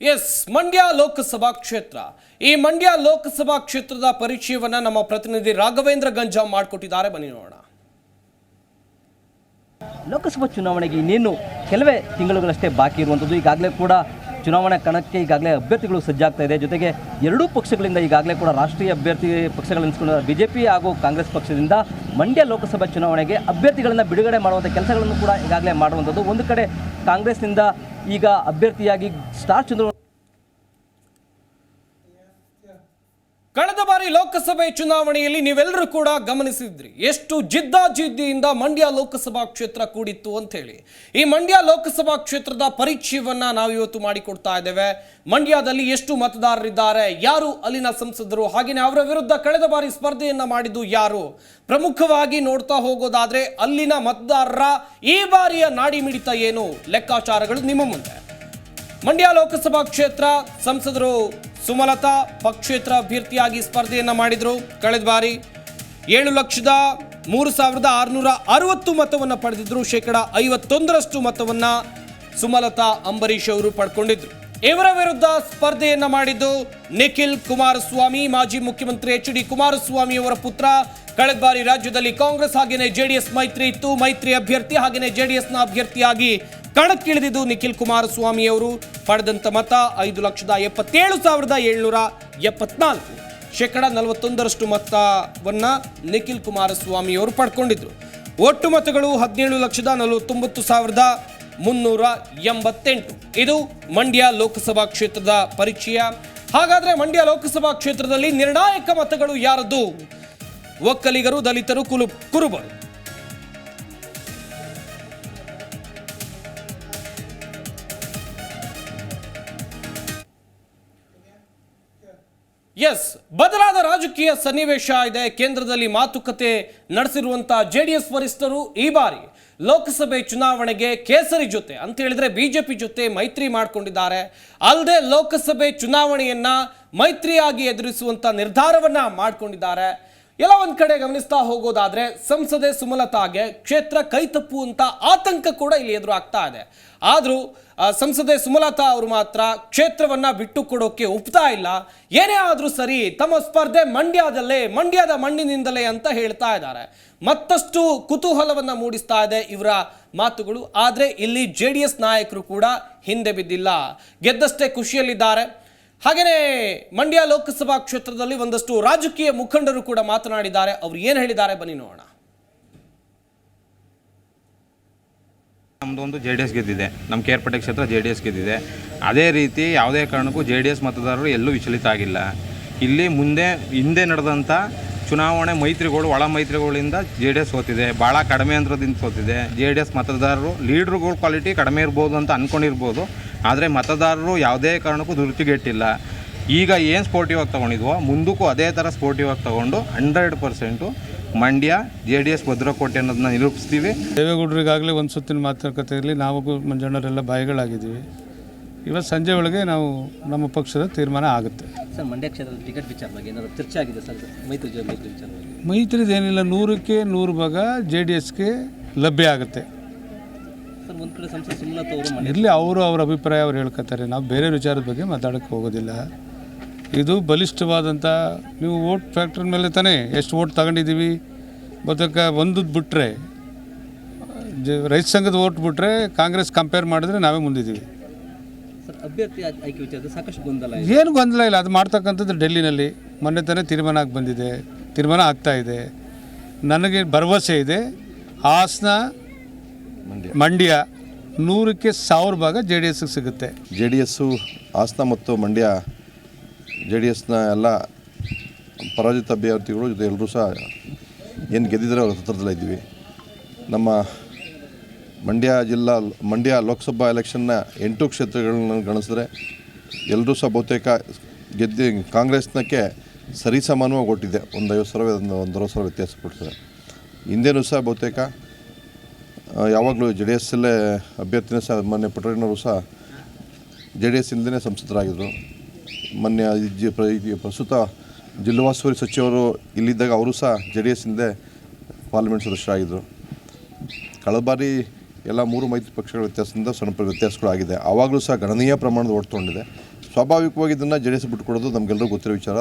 S Mandya Lok Sabha ಕ್ಷೇತ್ರ ಈ ಮಂಡ್ಯ ಲೋಕಸಭಾ ಕ್ಷೇತ್ರದ ಪರಿಚಯವನ್ನ ನಮ್ಮ ಪ್ರತಿನಿಧಿ ರಾಘವೇಂದ್ರ ಗಂಜಾಮ್ ಮಾಡಿಕೊಟ್ಟಿದ್ದಾರೆ ಬನ್ನಿ ನೋಡೋಣ. ಲೋಕಸಭಾ ಚುನಾವಣೆಗೆ ಇನ್ನೇನು ಕೆಲವೇ ತಿಂಗಳುಗಳಷ್ಟೇ ಬಾಕಿ ಇರುವಂಥದ್ದು, ಈಗಾಗಲೇ ಕೂಡ ಚುನಾವಣಾ ಕಣಕ್ಕೆ ಈಗಾಗಲೇ ಅಭ್ಯರ್ಥಿಗಳು ಸಜ್ಜಾಗ್ತಾ ಇದೆ. ಜೊತೆಗೆ ಎರಡೂ ಪಕ್ಷಗಳಿಂದ ಈಗಾಗಲೇ ಕೂಡ ರಾಷ್ಟ್ರೀಯ ಅಭ್ಯರ್ಥಿ ಪಕ್ಷಗಳನ್ನಿಸ್ಕೊಂಡು ಬಿ ಜೆ ಪಿ ಹಾಗೂ ಕಾಂಗ್ರೆಸ್ ಪಕ್ಷದಿಂದ ಮಂಡ್ಯ ಲೋಕಸಭಾ ಚುನಾವಣೆಗೆ ಅಭ್ಯರ್ಥಿಗಳನ್ನು ಬಿಡುಗಡೆ ಮಾಡುವಂಥ ಕೆಲಸಗಳನ್ನು ಕೂಡ ಈಗಾಗಲೇ ಮಾಡುವಂಥದ್ದು. ಒಂದು ಕಡೆ ಕಾಂಗ್ರೆಸ್ನಿಂದ ಈಗ ಅಭ್ಯರ್ಥಿಯಾಗಿ ಸ್ಟಾರ್ ಚಂದ್ರ ಬಾರಿ ಲೋಕಸಭೆ ಚುನಾವಣೆಯಲ್ಲಿ ನೀವೆಲ್ಲರೂ ಕೂಡ ಗಮನಿಸಿದ್ರಿ. ಎಷ್ಟು ಜಿದ್ದಾಜಿದ್ದಿಯಿಂದ ಮಂಡ್ಯ ಲೋಕಸಭಾ ಕ್ಷೇತ್ರ ಕೂಡಿತ್ತು ಅಂತ ಹೇಳಿ ಈ ಮಂಡ್ಯ ಲೋಕಸಭಾ ಕ್ಷೇತ್ರದ ಪರಿಚಯವನ್ನ ನಾವು ಇವತ್ತು ಮಾಡಿಕೊಡ್ತಾ ಇದ್ದೇವೆ. ಮಂಡ್ಯದಲ್ಲಿ ಎಷ್ಟು ಮತದಾರರಿದ್ದಾರೆ, ಯಾರು ಅಲ್ಲಿನ ಸಂಸದರು ಹಾಗೆಯೇ ಅವರ ವಿರುದ್ಧ ಕಳೆದ ಬಾರಿ ಸ್ಪರ್ಧೆಯನ್ನ ಮಾಡಿದ್ದು ಯಾರು? ಪ್ರಮುಖವಾಗಿ ನೋಡ್ತಾ ಹೋಗೋದಾದ್ರೆ ಅಲ್ಲಿನ ಮತದಾರರ ಈ ಬಾರಿಯ ನಾಡಿ ಮಿಡಿತ ಏನು? ಲೆಕ್ಕಾಚಾರಗಳು ನಿಮ್ಮ ಮುಂದೆ. ಮಂಡ್ಯ ಲೋಕಸಭಾ ಕ್ಷೇತ್ರ ಸಂಸದರು ಸುಮಲತಾ ಪಕ್ಷೇತರ ಅಭ್ಯರ್ಥಿಯಾಗಿ ಸ್ಪರ್ಧೆಯನ್ನು ಮಾಡಿದ್ರು. ಕಳೆದ ಬಾರಿ ಏಳು ಲಕ್ಷದ ಮೂರು ಸಾವಿರದ ಆರುನೂರ ಅರವತ್ತು ಮತವನ್ನು ಪಡೆದಿದ್ರು. ಶೇಕಡ ಐವತ್ತೊಂದರಷ್ಟು ಮತವನ್ನು ಸುಮಲತಾ ಅಂಬರೀಶ್ ಅವರು ಪಡ್ಕೊಂಡಿದ್ರು. ಇವರ ವಿರುದ್ಧ ಸ್ಪರ್ಧೆಯನ್ನು ಮಾಡಿದ್ದು ನಿಖಿಲ್ ಕುಮಾರಸ್ವಾಮಿ, ಮಾಜಿ ಮುಖ್ಯಮಂತ್ರಿ ಎಚ್ ಡಿ ಕುಮಾರಸ್ವಾಮಿ ಅವರ ಪುತ್ರ. ಕಳೆದ ಬಾರಿ ರಾಜ್ಯದಲ್ಲಿ ಕಾಂಗ್ರೆಸ್ ಹಾಗೆಯೇ ಜೆಡಿಎಸ್ ಮೈತ್ರಿ ಇತ್ತು. ಮೈತ್ರಿ ಅಭ್ಯರ್ಥಿ ಹಾಗೆಯೇ ಜೆಡಿಎಸ್ನ ಅಭ್ಯರ್ಥಿಯಾಗಿ ಕಣಕ್ಕಿಳಿದಿದ್ದು ನಿಖಿಲ್ ಕುಮಾರಸ್ವಾಮಿಯವರು ಪಡೆದಂಥ ಮತ ಐದು ಲಕ್ಷದ ಎಪ್ಪತ್ತೇಳು ಸಾವಿರದ ಏಳ್ನೂರ ಎಪ್ಪತ್ನಾಲ್ಕು. ಶೇಕಡ ನಲವತ್ತೊಂದರಷ್ಟು ಮತವನ್ನು ನಿಖಿಲ್ ಕುಮಾರಸ್ವಾಮಿ ಅವರು ಪಡ್ಕೊಂಡಿದ್ರು. ಒಟ್ಟು ಮತಗಳು ಹದಿನೇಳು ಲಕ್ಷದ ನಲವತ್ತೊಂಬತ್ತು ಸಾವಿರದ ಮುನ್ನೂರ ಎಂಬತ್ತೆಂಟು. ಇದು ಮಂಡ್ಯ ಲೋಕಸಭಾ ಕ್ಷೇತ್ರದ ಪರೀಕ್ಷೆಯ ಹಾಗಾದರೆ ಮಂಡ್ಯ ಲೋಕಸಭಾ ಕ್ಷೇತ್ರದಲ್ಲಿ ನಿರ್ಣಾಯಕ ಮತಗಳು ಯಾರದ್ದು? ಒಕ್ಕಲಿಗರು, ದಲಿತರು, ಕುಲು ಕುರುಬರು. ಎಸ್ ಬದಲಾದ ರಾಜಕೀಯ ಸನ್ನಿವೇಶ ಇದೆ. ಕೇಂದ್ರದಲ್ಲಿ ಮಾತುಕತೆ ನಡೆಸಿರುವಂತಹ ಜೆಡಿಎಸ್ ವರಿಷ್ಠರು ಈ ಬಾರಿ ಲೋಕಸಭೆ ಚುನಾವಣೆಗೆ ಕೇಸರಿ ಜೊತೆ, ಅಂತ ಹೇಳಿದ್ರೆ ಬಿಜೆಪಿ ಜೊತೆ ಮೈತ್ರಿ ಮಾಡಿಕೊಂಡಿದ್ದಾರೆ. ಅಲ್ಲದೆ ಲೋಕಸಭೆ ಚುನಾವಣೆಯನ್ನ ಮೈತ್ರಿಯಾಗಿ ಎದುರಿಸುವಂತ ನಿರ್ಧಾರವನ್ನ ಮಾಡಿಕೊಂಡಿದ್ದಾರೆ. ಎಲ್ಲ ಒಂದು ಕಡೆ ಗಮನಿಸ್ತಾ ಹೋಗೋದಾದ್ರೆ ಸಂಸದೆ ಸುಮಲತಾಗೆ ಕ್ಷೇತ್ರ ಕೈತಪ್ಪು ತಪ್ಪುವಂತ ಆತಂಕ ಕೂಡ ಇಲ್ಲಿ ಎದುರಾಗ್ತಾ ಇದೆ. ಆದರೂ ಸಂಸದೆ ಸುಮಲತಾ ಅವರು ಮಾತ್ರ ಕ್ಷೇತ್ರವನ್ನ ಬಿಟ್ಟು ಕೊಡೋಕೆ ಒಪ್ತಾ ಇಲ್ಲ. ಏನೇ ಆದ್ರೂ ಸರಿ ತಮ್ಮ ಸ್ಪರ್ಧೆ ಮಂಡ್ಯದಲ್ಲೇ, ಮಂಡ್ಯದ ಮಣ್ಣಿನಿಂದಲೇ ಅಂತ ಹೇಳ್ತಾ ಇದ್ದಾರೆ. ಮತ್ತಷ್ಟು ಕುತೂಹಲವನ್ನು ಮೂಡಿಸ್ತಾ ಇದೆ ಇವರ ಮಾತುಗಳು. ಆದ್ರೆ ಇಲ್ಲಿ ಜೆ ಡಿ ನಾಯಕರು ಕೂಡ ಹಿಂದೆ ಬಿದ್ದಿಲ್ಲ. ಗೆದ್ದಷ್ಟೇ ಖುಷಿಯಲ್ಲಿದ್ದಾರೆ. ಹಾಗೆಯೇ ಮಂಡ್ಯ ಲೋಕಸಭಾ ಕ್ಷೇತ್ರದಲ್ಲಿ ಒಂದಷ್ಟು ರಾಜಕೀಯ ಮುಖಂಡರು ಕೂಡ ಮಾತನಾಡಿದ್ದಾರೆ. ಅವರು ಏನು ಹೇಳಿದ್ದಾರೆ ಬನ್ನಿ ನೋಡೋಣ. ನಮ್ಮದೊಂದು ಜೆ ಡಿ ಎಸ್ ಗೆದ್ದಿದೆ. ನಮ್ಮ ಕೇರ್ಪೇಟೆ ಕ್ಷೇತ್ರ ಜೆ ಡಿ ಎಸ್ ಗೆದ್ದಿದೆ. ಅದೇ ರೀತಿ ಯಾವುದೇ ಕಾರಣಕ್ಕೂ ಜೆ ಡಿ ಎಸ್ ಮತದಾರರು ಎಲ್ಲೂ ವಿಚಲಿತ ಆಗಿಲ್ಲ. ಇಲ್ಲಿ ಮುಂದೆ, ಹಿಂದೆ ನಡೆದಂಥ ಚುನಾವಣೆ ಮೈತ್ರಿಗಳು, ಒಳ ಮೈತ್ರಿಗಳಿಂದ ಜೆ ಡಿ ಎಸ್ ಸೋತಿದೆ. ಭಾಳ ಕಡಿಮೆ ಅಂತರದಿಂದ ಸೋತಿದೆ. ಜೆ ಡಿ ಎಸ್ ಮತದಾರರು, ಲೀಡ್ರುಗಳ ಕ್ವಾಲಿಟಿ ಕಡಿಮೆ ಇರ್ಬೋದು ಅಂತ ಅಂದ್ಕೊಂಡಿರ್ಬೋದು ಆದರೆ ಮತದಾರರು ಯಾವುದೇ ಕಾರಣಕ್ಕೂ ದುರುಚಿಗೆಟ್ಟಿಲ್ಲ ಈಗ ಏನು ಸ್ಪೋರ್ಟಿವ್ ಆಗಿ ತೊಗೊಂಡಿದ್ವೋ, ಮುಂದಕ್ಕೂ ಅದೇ ಥರ ಸ್ಪೋರ್ಟಿವ್ ಆಗಿ ತೊಗೊಂಡು hundred percent Mandya J D S ಭದ್ರಕೋಟೆ ಅನ್ನೋದನ್ನ ನಿರೂಪಿಸ್ತೀವಿ. ದೇವೇಗೌಡರಿಗಾಗಲೇ ಒಂದು ಸುತ್ತಿನ ಮಾತುಕತೆಯಲ್ಲಿ ನಾವು ಮಂಜಣ್ಣರೆಲ್ಲ ಬಾಯಿಗಳಾಗಿದ್ದೀವಿ. ಇವತ್ತು ಸಂಜೆ ಒಳಗೆ ನಾವು ನಮ್ಮ ಪಕ್ಷದ ತೀರ್ಮಾನ ಆಗುತ್ತೆ. ಸರ್ ಮಂಡ್ಯ ಕ್ಷೇತ್ರದ ಟಿಕೆಟ್ ವಿಚಾರವಾಗಿ ಏನಾದರೂ ಚರ್ಚೆ ಆಗಿದೆ ಸರ್? ಮೈತ್ರಿ ವಿಚಾರವಾಗಿ ಮೈತ್ರಿದೇನಿಲ್ಲ ನೂರಕ್ಕೆ ನೂರು ಭಾಗ ಜೆ ಡಿ ಎಸ್ಗೆ ಲಭ್ಯ ಆಗುತ್ತೆ. ಸರ್ ಒಂದು ಕಡೆ ಸಂಸದ ಸುಮಲತಾ ಅವರು ಇರಲಿ ಅವರು ಅವ್ರ ಅಭಿಪ್ರಾಯ ಅವ್ರು ಹೇಳ್ಕೊತಾರೆ. ನಾವು ಬೇರೆ ವಿಚಾರದ ಬಗ್ಗೆ ಮಾತಾಡೋಕ್ಕೆ ಹೋಗೋದಿಲ್ಲ. ಇದು ಬಲಿಷ್ಠವಾದಂಥ ನೀವು ಓಟ್ ಫ್ಯಾಕ್ಟ್ರಿ ಮೇಲೆ ತಾನೇ ಎಷ್ಟು ಓಟ್ ತಗೊಂಡಿದ್ದೀವಿ ಬದಕ ಒಂದು ಬಿಟ್ಟರೆ ರೈತ ಸಂಘದ ಓಟ್ ಬಿಟ್ಟರೆ ಕಾಂಗ್ರೆಸ್ ಕಂಪೇರ್ ಮಾಡಿದ್ರೆ ನಾವೇ ಮುಂದಿದ್ದೀವಿ. ಅಭ್ಯರ್ಥಿ ಆಯ್ಕೆ ಆಯ್ಕೆ ವಿಚಾರದ ಸಾಕಷ್ಟು ಗೊಂದಲ ಇದೆ. ಏನು ಗೊಂದಲ ಇಲ್ಲ ಅದು ಮಾಡ್ತಕ್ಕಂಥದ್ದು ಡೆಲ್ಲಿನಲ್ಲಿ. ಮೊನ್ನೆ ತಾನೇ ತೀರ್ಮಾನ ಆಗಿ ಬಂದಿದೆ ತೀರ್ಮಾನ ಆಗ್ತಾ ಇದೆ. ನನಗೆ ಭರವಸೆ ಇದೆ ಹಾಸನ ಮಂಡ್ಯ. ನೂರಕ್ಕೆ ಸಾವಿರ ಭಾಗ ಜೆ ಡಿ ಎಸ್ಗೆ ಸಿಗುತ್ತೆ. ಜೆ ಡಿ ಎಸ್ಸು ಹಾಸನ ಮತ್ತು ಮಂಡ್ಯ ಜೆ ಡಿ ಎಸ್ನ ಎಲ್ಲ ಪರಾಜಿತ ಅಭ್ಯರ್ಥಿಗಳು ಜೊತೆ ಎಲ್ಲರೂ ಸಹ ಏನು ಗೆದ್ದಿದ್ದಾರೆ ಅವ್ರ ಹತ್ರದಲ್ಲೇ ಇದ್ದೀವಿ. ನಮ್ಮ ಮಂಡ್ಯ ಜಿಲ್ಲಾ, ಮಂಡ್ಯ ಲೋಕಸಭಾ ಎಲೆಕ್ಷನ್ನ ಎಂಟು ಕ್ಷೇತ್ರಗಳನ್ನು ಗಣಿಸಿದ್ರೆ ಎಲ್ಲರೂ ಸಹ ಬಹುತೇಕ ಗೆದ್ದು ಕಾಂಗ್ರೆಸ್ನಕ್ಕೆ ಸರಿಸಮಾನವಾಗಿ ಕೊಟ್ಟಿದೆ ಒಂದು ಐವತ್ತು ಸಾವಿರ, ಒಂದು ಒಂದು ಸಾವಿರ ವ್ಯತ್ಯಾಸ ಕೊಡ್ತಾರೆ ಹಿಂದೆನೂ ಸಹ ಬಹುತೇಕ ಯಾವಾಗಲೂ ಜೆ ಡಿ ಎಸ್ಸಲ್ಲೇ ಅಭ್ಯರ್ಥಿನೇ ಸಹ ಮೊನ್ನೆ ಪುಟ್ಟಣ್ಣವರು ಸಹ ಜೆ ಡಿ ಎಸ್ ಇಂದನೇ ಸಂಸದರಾಗಿದ್ದರು ಮೊನ್ನೆ ಜಿ- ಪ್ರಸ್ತುತ ಜಿಲ್ಲವಾಸ್ತುವರಿ ಸಚಿವರು ಇಲ್ಲಿದ್ದಾಗ ಅವರು ಸಹ ಜೆ ಡಿ ಎಸ್ ಹಿಂದೆ ಪಾರ್ಲಿಮೆಂಟ್ ಸದಸ್ಯರಾಗಿದ್ದರು ಕಳೆದ ಬಾರಿ ಎಲ್ಲ ಮೂರು ಮೈತ್ರಿ ಪಕ್ಷಗಳ ವ್ಯತ್ಯಾಸದಿಂದ ಸ್ವಲ್ಪ ವ್ಯತ್ಯಾಸಗಳು ಆಗಿದೆ. ಆವಾಗಲೂ ಸಹ ಗಣನೀಯ ಪ್ರಮಾಣದ ಓಟ್ ತೊಗೊಂಡಿದೆ. ಸ್ವಾಭಾವಿಕವಾಗಿ ಇದನ್ನು ಜಡೆಸಿ ನಮ್ಗೆಲ್ಲರೂ ಬಿಟ್ಕೊಡೋದು ನಮಗೆಲ್ಲರಿಗೂ ಗೊತ್ತಿರೋ ವಿಚಾರ.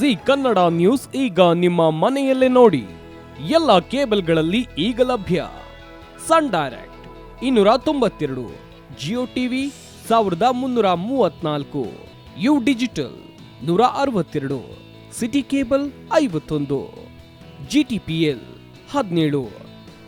ಜಿ ಕನ್ನಡ ನ್ಯೂಸ್ ಈಗ ನಿಮ್ಮ ಮನೆಯಲ್ಲೇ ನೋಡಿ. ಎಲ್ಲ ಕೇಬಲ್ಗಳಲ್ಲಿ ಈಗ ಲಭ್ಯ. ಸನ್ ಡೈರೆಕ್ಟ್ ಇನ್ನೂರ ತೊಂಬತ್ತೆರಡು, ಜಿಯೋ ಟಿವಿ ಸಾವಿರದ ಮುನ್ನೂರ ಮೂವತ್ನಾಲ್ಕು, ಯು ಡಿಜಿಟಲ್ ನೂರ ಅರವತ್ತೆರಡು, ಸಿಟಿ ಕೇಬಲ್ ಐವತ್ತೊಂದು, ಜಿ ಟಿ ಪಿ ಎಲ್ ಹದಿನೇಳು.